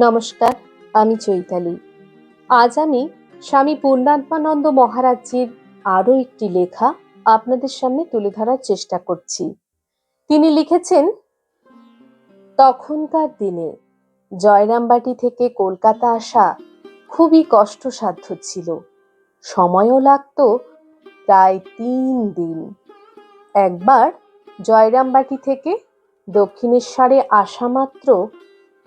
নমস্কার, আমি চৈতালি। আজ আমি স্বামী পূর্ণাত্মানন্দ মহারাজজির আরও একটি লেখা আপনাদের সামনে তুলে ধরার চেষ্টা করছি। তিনি লিখেছেন, তখনকার দিনে জয়রামবাটি থেকে কলকাতা আসা খুবই কষ্টসাধ্য ছিল। সময়ও লাগতো প্রায় তিন দিন। একবার জয়রামবাটি থেকে দক্ষিণেশ্বরে আসা মাত্র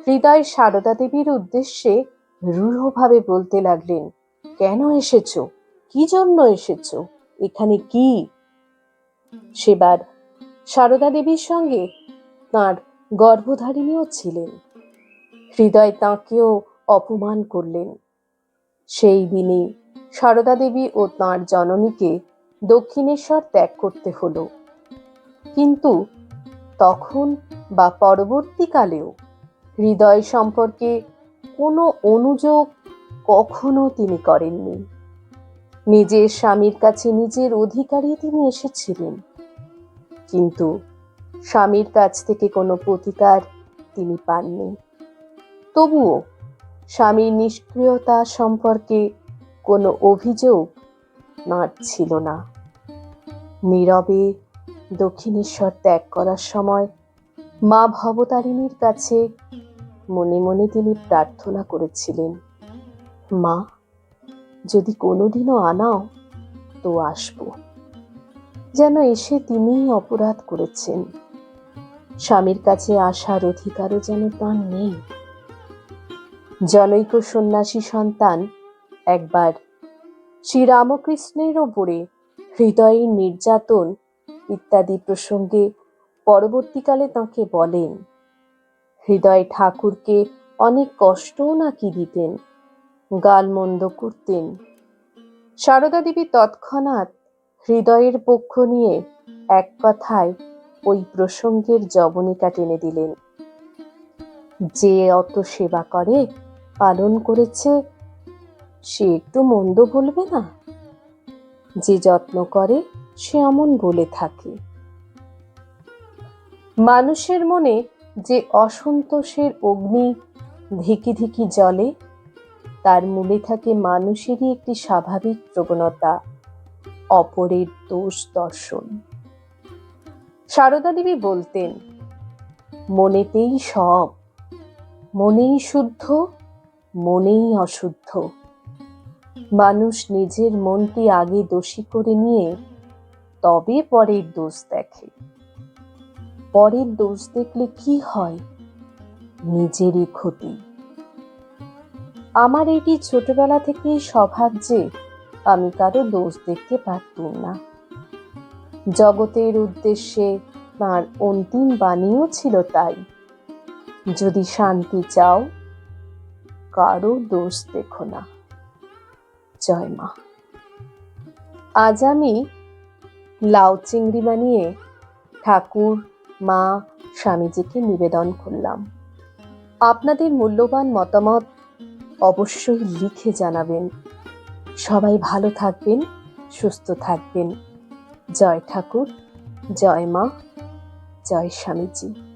হৃদয় সারদা দেবীর উদ্দেশ্যে রূঢ়ভাবে বলতে লাগলেন, কেন এসেছ? কি জন্য এসেছ? এখানে কি? সেবার সারদা দেবীর সঙ্গে তাঁর গর্ভধারিণীও ছিলেন। হৃদয় তাঁকেও অপমান করলেন। সেই দিনে সারদা দেবী ও তাঁর জননীকে দক্ষিণেশ্বর ত্যাগ করতে হলো। কিন্তু তখন বা পরবর্তীকালেও হৃদয় সম্পর্কে কোনো অনুযোগ কখনো তিনি করেননি। নিজের স্বামীর কাছে নিজের অধিকারই তিনি এসেছিলেন। কিন্তু স্বামীর কাছ থেকে কোনো প্রতিকার তিনি পাননি। তবুও স্বামীর নিষ্ক্রিয়তা সম্পর্কে কোনো অভিযোগ নাঁর ছিল না। নীরবে দক্ষিণেশ্বর ত্যাগ করার সময় মা ভবতারিণীর কাছে মনে মনে তিনি প্রার্থনা করেছিলেন, মা, যদি কোনোদিনও আনাও, তো আসব। যেন এসে তিনিই অপরাধ করেছেন। স্বামীর কাছে আসার অধিকারও যেন তার নেই। জনৈক সন্ন্যাসী সন্তান একবার শ্রীরামকৃষ্ণের ওপরে হৃদয়ের নির্যাতন ইত্যাদি প্রসঙ্গে পরবর্তীকালে তাঁকে বলেন। হৃদয় ঠাকুরকে অনেক কষ্টও নাকি দিতেন গালমন্দ করতেন। সারদা দেবী তৎক্ষণাৎ হৃদয়ের পক্ষ নিয়ে এক কথায় ওই প্রসঙ্গের জবনিকা টেনে দিলেন। যে অত সেবা করে, পালন করেছে, সে একটু মন্দ বলবে না? যে যত্ন করে, সে এমন বলে থাকে। মানুষের মনে যে অসন্তোষের অগ্নি ধিকি ধিকি জলে তার মূলে থাকে মানুষেরই একটি স্বাভাবিক প্রবণতা, অপরের দোষ দর্শন। সারদা দেবী বলতেন, মনেতেই সব, মনেই শুদ্ধ, মনেই অশুদ্ধ। মানুষ নিজের মনটি আগে দোষী করে নিয়ে তবে পরের দোষ দেখে। পরের দোষ দেখলে কি হয়? নিজেরই ক্ষতি। আমার এটি ছোটবেলা থেকেই স্বভাব যে, আমি কারও দোষ দেখতে পারতুম না। জগতের উদ্দেশ্যে তাঁর অন্তিম বাণীও ছিল তাই। যদি শান্তি চাও, কারও দোষ দেখো না। জয় মা। আজ আমি লাউ চিংড়ি বানিয়ে ঠাকুর মা, স্বামীজিকে নিবেদন করলাম। আপনাদের মূল্যবান মতামত অবশ্যই লিখে জানাবেন। সবাই ভালো থাকবেন, সুস্থ থাকবেন। জয় ঠাকুর, জয় মা, জয় স্বামীজি।